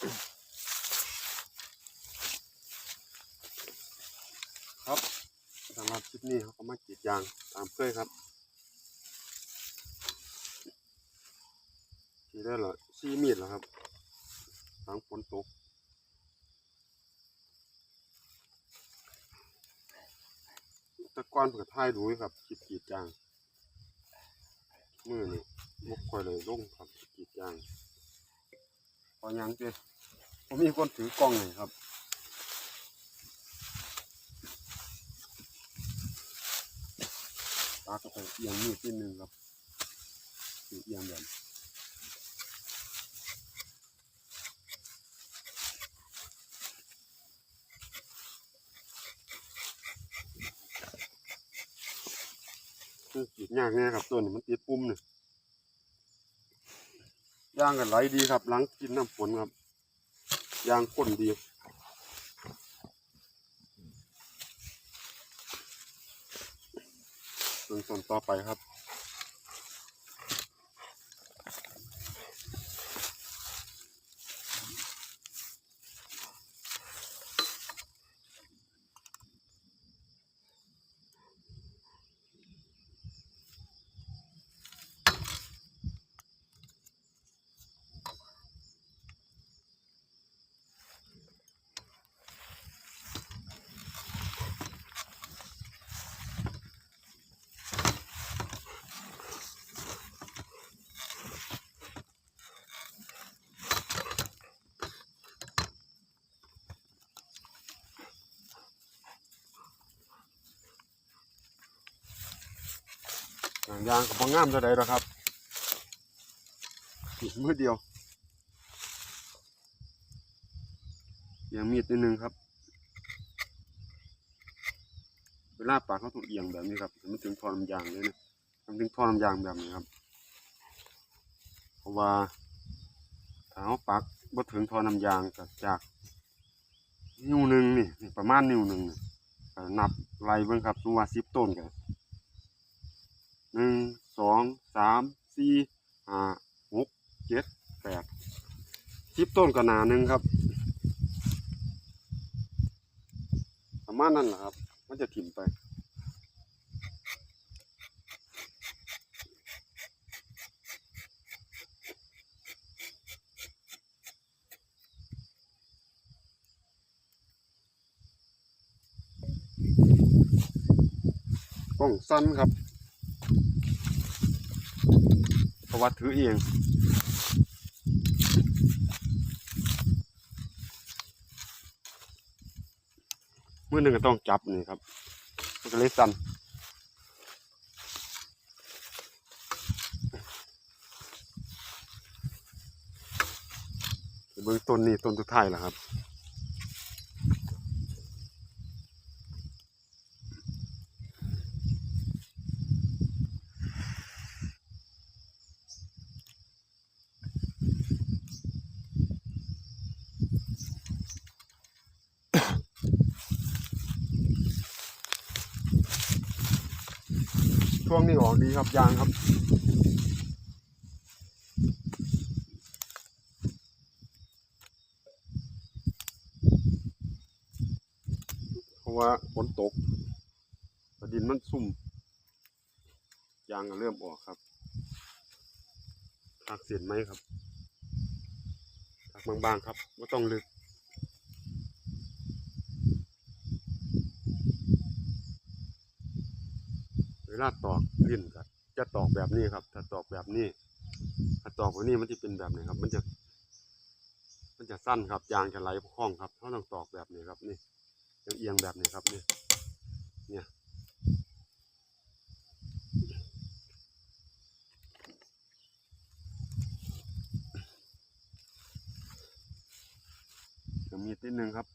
ครับสำหรับคลิปนี้เขาก็มากรีดยางตามเคยครับทีได้เหรอซี่มีดเหรอครับทางฝนตกตะก้อนเปิดท้ายดูอยู่ครับคลิปกรีดยางมือนี่มุกคอยเลยลงครับกรีดยางพอยังเจ้ ผมมีคนถือกล้องเลยครับปลากระเพาะเอียงมีดที่หนึ่งครับเอียงแบบคือกรีดยากแน่ครับตัวนี้มันติดปุ่มเนี่ยย่างกันไหลดีครับหลังกินน้ำฝนครับ ยางข้นดีเบื้องต้นต่อไปครับ ยางกับพองามเท่าใดแล้วครับอีกมือเดียวเอียงมีดนิดนึงครับเวลาปากเขาต้องเอียงแบบนี้ครับมันถึงทอน้ำยางเลยนะมันถึงทอน้ำยางแบบนี้ครับ เพราะว่าถ้าเขาปักบ่ถึงทอน้ำยางก็จากนิ้วหนึ่งนี่ประมาณนิ้วหนึ่งนับไล่เบิ่งครับติว่าสิบต้นกัน หนึ่งสองสามสี่ห้าหกเจ็ดแปดสิบ ต้นก็นาหนึ่งครับ ประมาณนั้นแหละครับ มันจะถิ่มไปกล้องสั้นครับเพราะว่าถือเอง อหนึ่งก็ต้องจับนี่ครับมันก็เลยสั่นเบื้องต้นนี่ต้นสุดท้ายแล้วครับ ช่วงนี้ออกดีครับยางครับ เพราะว่าฝนตกดินมันซุ่ม ยางก็เริ่มออกครับหักเสียนไหมครับหักบางๆครับไม่ต้องลึก ลาตอกลิ้นก็จะตอกแบบนี้ครับ ถ้าตอกแบบนี้ ถ้าตอกแบบนี้มันจะเป็นแบบนี้ครับ มันจะ มันจะสั้นครับยางจะไหลคล่องครับเขาต้องตอกแบบนี้ครับนี่เอียงแบบนี้ครับนี่เนี่ยมีดนิดนึงครับ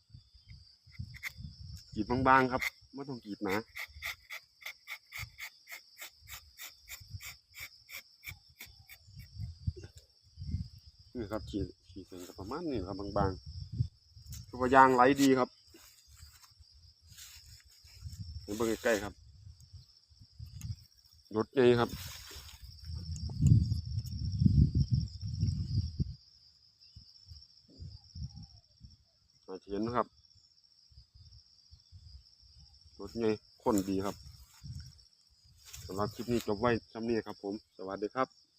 กรีดบางๆครับไม่ต้องกรีดหนา นี่ครับขีดขีดเส้นก็ประมาณนี้ครับบางๆคือว่ายางไหลดีครับเห็นเบิ่งใกล้ๆครับรถใหญ่ครับเห็นนะครับรถไงคนดีครับสำหรับคลิปนี้จบไว้ซ้ำนี้ครับผม สวัสดีครับ